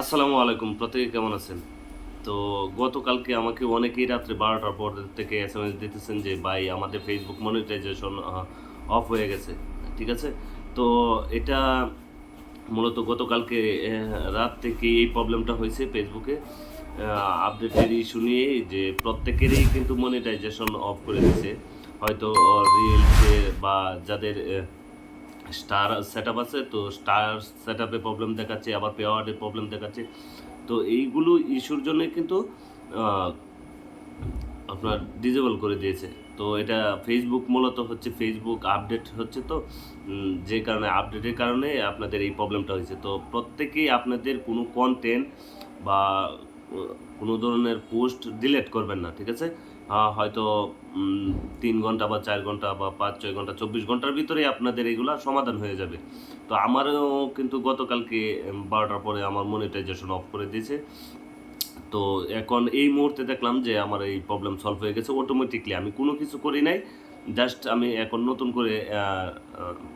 আসসালামু আলাইকুম, প্রত্যেকে কেমন আছেন? তো গতকালকে আমাকে অনেকেই রাত্রে বারোটার পর থেকে এস এম এস দিতেছেন যে, ভাই, আমাদের ফেসবুক মনিটাইজেশন অফ হয়ে গেছে। ঠিক আছে? তো এটা মূলত গতকালকে রাত থেকে এই প্রবলেমটা হয়েছে ফেসবুকে আপডেটের ইস্যু নিয়ে যে প্রত্যেকেরই কিন্তু মনিটাইজেশন অফ করে দিছে হয়তো রিলসে বা যাদের স্টার সেট আছে, তো স্টার সেট আপে প্রবলেম দেখাচ্ছে, আবার পেওয়ার্ডে প্রবলেম দেখাচ্ছে। তো এইগুলো ইস্যুর জন্য কিন্তু আপনার ডিজেবল করে দিয়েছে। তো এটা ফেসবুক মূলত হচ্ছে ফেসবুক আপডেট হচ্ছে তো যে কারণে আপডেটের কারণে আপনাদের এই প্রবলেমটা হয়েছে। তো প্রত্যেকেই আপনাদের কোনো কন্টেন্ট বা কোনো ধরনের পোস্ট ডিলেট করবেন না, ঠিক আছে? হয়তো তিন ঘণ্টা বা চার ঘণ্টা বা পাঁচ, ছয় ঘণ্টা, চব্বিশ ঘণ্টার ভিতরেই আপনাদের এগুলা সমাধান হয়ে যাবে। তো আমারও কিন্তু গতকালকে বারোটার পরে আমার মনিটাইজেশন অফ করে দিয়েছে। তো এখন এই মুহূর্তে দেখলাম যে আমার এই প্রবলেম সলভ হয়ে গেছে অটোমেটিকলি আমি কোনো কিছু করি নাই জাস্ট আমি এখন নতুন করে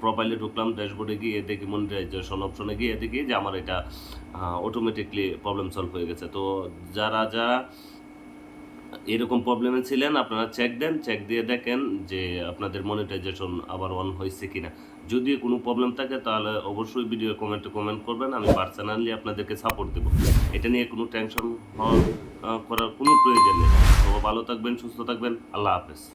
প্রোফাইলে ঢুকলাম ড্যাশবোর্ডে গিয়ে দেখি মনিটাইজেশন অপশনে গিয়ে দেখি যে আমার এটা অটোমেটিকলি প্রবলেম সলভ হয়ে গেছে। তো যারা যারা এরকম প্রবলেমে ছিলেন, আপনারা চেক দেন চেক দিয়ে দেখেন যে আপনাদের মনিটাইজেশন আবার অন হয়েছে কিনা। যদি কোনো প্রবলেম থাকে, তাহলে অবশ্যই ভিডিও কমেন্টে কমেন্ট করবেন, আমি পার্সোনালি আপনাদেরকে সাপোর্ট দেবো। এটা নিয়ে কোনো টেনশন করার কোনো প্রয়োজন নেই। তো ভালো থাকবেন, সুস্থ থাকবেন, আল্লাহ হাফেজ।